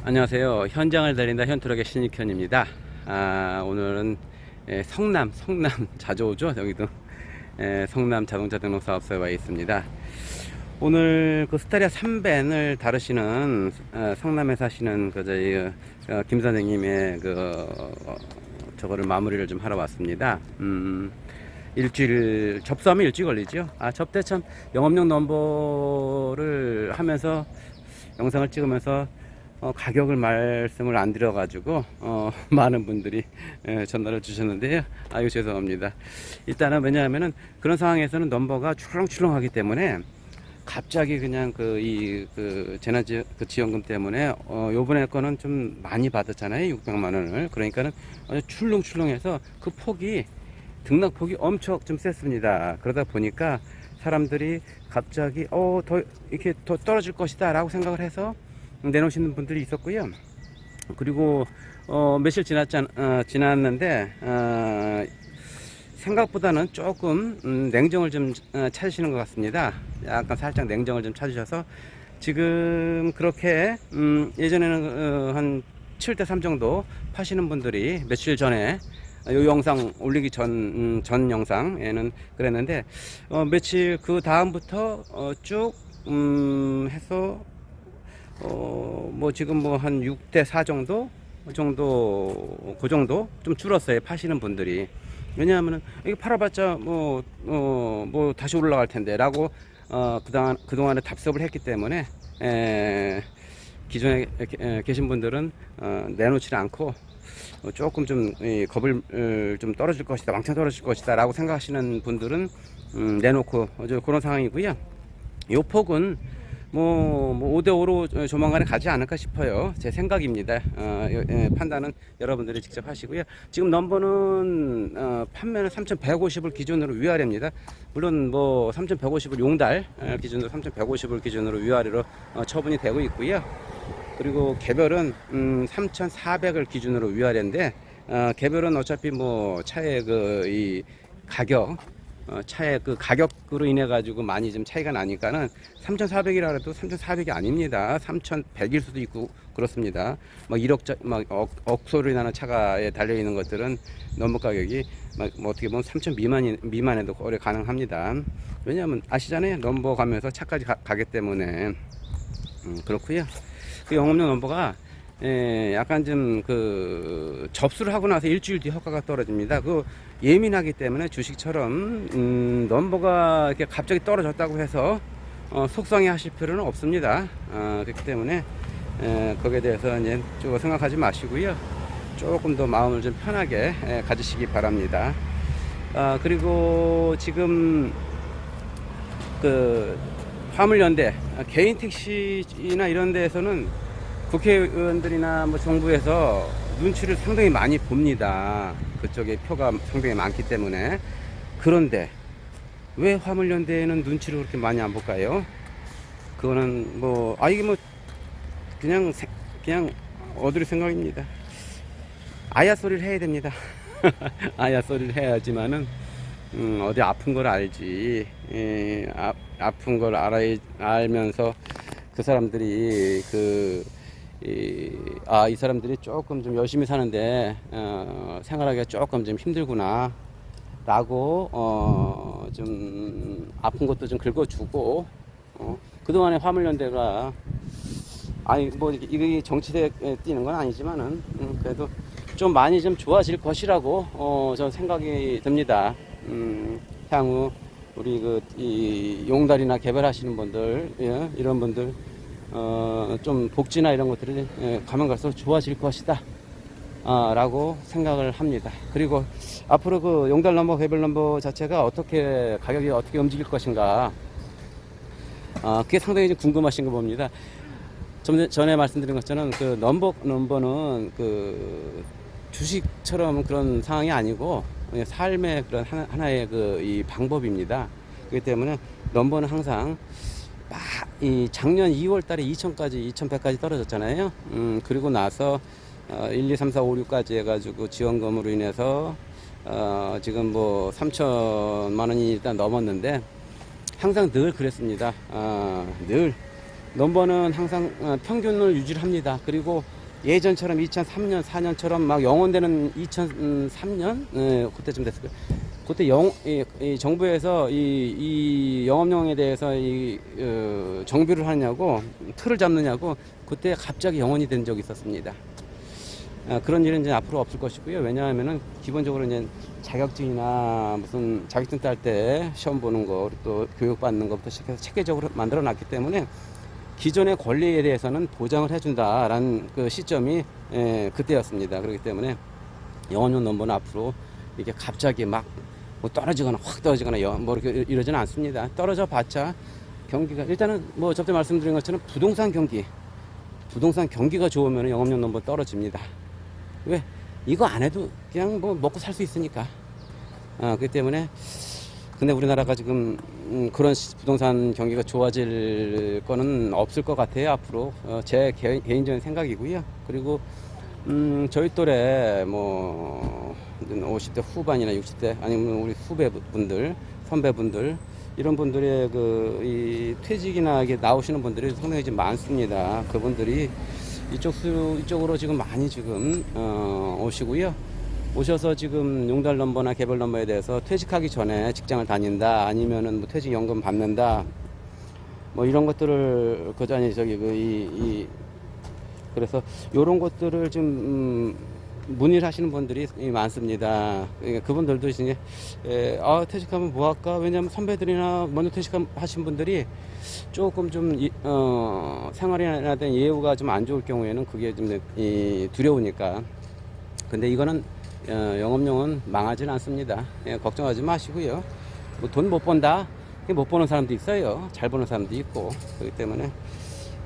안녕하세요. 현장을 달린다 현트럭의 신익현입니다. 아, 오늘은 예, 성남, 성남 자주 오죠? 여기도 예, 성남 자동차 등록 사업소에 와 있습니다. 오늘 그 스타리아 3벤을 다루시는 어, 성남에 사시는 그 저희 어, 김 선생님의 그 어, 저거를 마무리를 좀 하러 왔습니다. 음, 일주일 접수하면 일주일 걸리죠. 아 접대 참 영업용 넘버를 하면서 영상을 찍으면서 어, 가격을 말씀을 안 드려가지고 어, 많은 분들이 예, 전화를 주셨는데요. 아유 죄송합니다. 일단은 왜냐하면은 그런 상황에서는 넘버가 출렁출렁하기 때문에 갑자기 그냥 그이그 재난 지 그 지원금 때문에 어 요번에 거는 좀 많이 받았잖아요 600만 원을 그러니까는 출렁출렁해서 그 폭이 등락 폭이 엄청 좀 셌습니다 그러다 보니까 사람들이 갑자기 어 더 이렇게 더 떨어질 것이다라고 생각을 해서 내놓으시는 분들이 있었고요 그리고 어 며칠 지났잖 어, 지났는데 어 생각보다는 조금 음, 냉정을 좀 어, 찾으시는 것 같습니다. 약간 살짝 냉정을 좀 찾으셔서 지금 그렇게 음, 예전에는 어, 한 7대 3 정도 파시는 분들이 며칠 전에 이 영상 올리기 전, 음, 전 영상에는 그랬는데 어, 며칠 그 다음부터 어, 쭉 음, 해서 어, 뭐 지금 뭐 한 6대 4 정도? 그 정도 그 정도? 좀 줄었어요 파시는 분들이. 왜냐하면은 이게 팔아봤자 뭐, 어, 뭐 다시 올라갈 텐데 라고 어, 그동안, 그동안에 답습을 했기 때문에 에, 기존에 에, 계신 분들은 어, 내놓지 않고 어, 조금 좀 이, 겁을 어, 좀 떨어질 것이다 왕창 떨어질 것이다 라고 생각하시는 분들은 음, 내놓고 어, 저 그런 상황이고요. 요 폭은 뭐, 뭐 5대5로 조만간에 가지 않을까 싶어요. 제 생각입니다. 어, 예, 판단은 여러분들이 직접 하시고요. 지금 넘버는 어, 판매는 3,150을 기준으로 위아래입니다. 물론 뭐 3,150을 용달 어, 기준으로 3,150을 기준으로 위아래로 어, 처분이 되고 있고요. 그리고 개별은 음, 3,400을 기준으로 위아래인데 어, 개별은 어차피 뭐 차의 그 이 가격 어, 차의 그 가격으로 인해 가지고 많이 좀 차이가 나니까는 3,400이라 해도 3,400이 아닙니다. 3,100일 수도 있고 그렇습니다. 막 1억짜 막 억, 억 소리 나는 차가에 달려 있는 것들은 넘버 가격이 막 뭐 어떻게 보면 3,000 미만이 미만에도 거래 가능합니다. 왜냐하면 아시잖아요. 넘버 가면서 차까지 가, 가기 때문에 음, 그렇고요. 그 영업용 넘버가 예, 약간 좀 그 접수를 하고 나서 일주일 뒤 효과가 떨어집니다. 그 예민하기 때문에 주식처럼 음, 넘버가 이렇게 갑자기 떨어졌다고 해서 어, 속상해 하실 필요는 없습니다. 어, 그렇기 때문에 에, 거기에 대해서 이제 좀 생각하지 마시고요. 조금 더 마음을 좀 편하게 에, 가지시기 바랍니다. 아, 그리고 지금 그 화물연대 아, 개인 택시나 이런 데에서는 국회의원들이나 뭐 정부에서 눈치를 상당히 많이 봅니다. 그쪽에 표가 상당히 많기 때문에 그런데 왜 화물연대에는 눈치를 그렇게 많이 안 볼까요? 그거는 뭐 아 이게 뭐 그냥 세- 그냥 어들이 생각입니다. 아야 소리를 해야 됩니다. 아야 소리를 해야지만은 음, 어디 아픈 걸 알지. 예, 아, 아픈 걸 알아야 알면서 그 사람들이 그 이, 아, 이 사람들이 조금 좀 열심히 사는데, 어, 생활하기가 조금 좀 힘들구나. 라고, 어, 좀, 아픈 것도 좀 긁어주고, 어, 그동안에 화물연대가, 아니, 뭐, 이게- 정치대에 뛰는 건 아니지만은, 음, 그래도 좀 많이 좀 좋아질 것이라고, 어, 저는 생각이 듭니다. 음, 향후, 우리 그, 이, 용달이나 개발하시는 분들, 예, 이런 분들, 어, 좀 복지나 이런 것들이 예, 가면 갈수록 좋아질 것이다. 아, 라고 생각을 합니다. 그리고 앞으로 그 용달 넘버, 개별 넘버 자체가 어떻게, 가격이 어떻게 움직일 것인가. 아, 그게 상당히 좀 궁금하신 거 봅니다. 좀 전에 말씀드린 것처럼 그 넘버, 넘버는 그 주식처럼 그런 상황이 아니고 그냥 삶의 그런 하나, 하나 의 그 이 방법입니다. 그렇기 때문에 넘버는 항상 막 이 작년 2월 달에 2000까지 2100까지 떨어졌잖아요. 음, 그리고 나서 어, 1, 2, 3, 4, 5, 6까지 해가지고 지원금으로 인해서 어, 지금 뭐 3천만 원이 일단 넘었는데 항상 늘 그랬습니다. 아, 늘 넘버는 항상 어, 평균을 유지를 합니다. 그리고 예전처럼 2003년, 4년처럼 막 영원되는 2003년 네, 그때쯤 됐을 거예요. 그때 영, 이, 이 정부에서 이, 이 영업용에 대해서 이 어, 정비를 하느냐고 틀을 잡느냐고 그때 갑자기 영원이 된 적이 있었습니다. 아, 그런 일은 이제 앞으로 없을 것이고요. 왜냐하면은 기본적으로 이제 자격증이나 무슨 자격증 딸 때 시험 보는 거, 또 교육 받는 것부터 시작해서 체계적으로 만들어 놨기 때문에 기존의 권리에 대해서는 보장을 해준다라는 그 시점이 예, 그때였습니다. 그렇기 때문에 영원용 넘버는 앞으로 이게 갑자기 막 뭐 떨어지거나 확 떨어지거나 여- 뭐 이렇게 이러지는 않습니다. 떨어져 봤자 경기가 일단은 뭐 저때 말씀드린 것처럼 부동산 경기 부동산 경기가 좋으면 영업용 넘버 떨어집니다. 왜? 이거 안 해도 그냥 뭐 먹고 살 수 있으니까. 아, 그렇기 때문에 근데 우리나라가 지금 음, 그런 시- 부동산 경기가 좋아질 거는 없을 것 같아요 앞으로. 어, 제 개, 개인적인 생각이고요. 그리고 음, 저희 또래 뭐 50대 후반이나 60대 아니면 우리 후배분들 선배분들 이런 분들의 그 이 퇴직이나 이게 나오시는 분들이 상당히 좀 많습니다. 그분들이 이쪽 수 이쪽으로 지금 많이 지금 어, 오시고요 오셔서 지금 용달 넘버나 개별 넘버에 대해서 퇴직하기 전에 직장을 다닌다 아니면은 뭐 퇴직 연금 받는다 뭐 이런 것들을 아니 저기 그이 이 그래서 요런 것들을 좀 음, 문의를 하시는 분들이 많습니다. 그러니까 그분들도 이제 에, 아 퇴직하면 뭐 할까? 왜냐하면 선배들이나 먼저 퇴직하신 분들이 조금 좀 이, 어, 생활이나 된 예우가 좀 안 좋을 경우에는 그게 좀 이, 두려우니까 근데 이거는 어, 영업용은 망하지는 않습니다. 예, 걱정하지 마시고요. 뭐 돈 못 번다. 못 버는 사람도 있어요. 잘 버는 사람도 있고 그렇기 때문에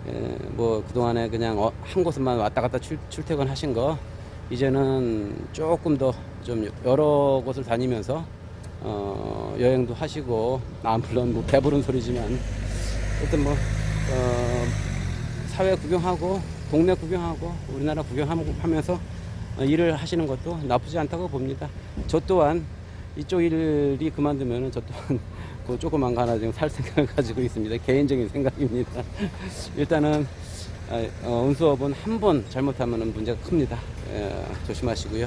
예, 뭐 그동안에 그냥 어, 한 곳에만 왔다 갔다 출, 출퇴근 하신 거 이제는 조금 더 좀 여러 곳을 다니면서 어, 여행도 하시고 아 물론 뭐 배부른 소리지만 어떤 뭐 어, 사회 구경하고 동네 구경하고 우리나라 구경하면서 어, 일을 하시는 것도 나쁘지 않다고 봅니다. 저 또한 이쪽 일이 그만두면 저 또한 그 조그만 거 하나 지금 살 생각을 가지고 있습니다. 개인적인 생각입니다. 일단은 아, 어, 운수업은 한 번 잘못하면 문제가 큽니다. 예, 조심하시고요.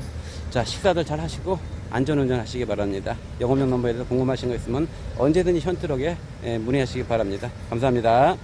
자 식사들 잘 하시고 안전운전 하시기 바랍니다. 영업용 넘버에 대해서 궁금하신 거 있으면 언제든지 현트럭에 예, 문의하시기 바랍니다. 감사합니다.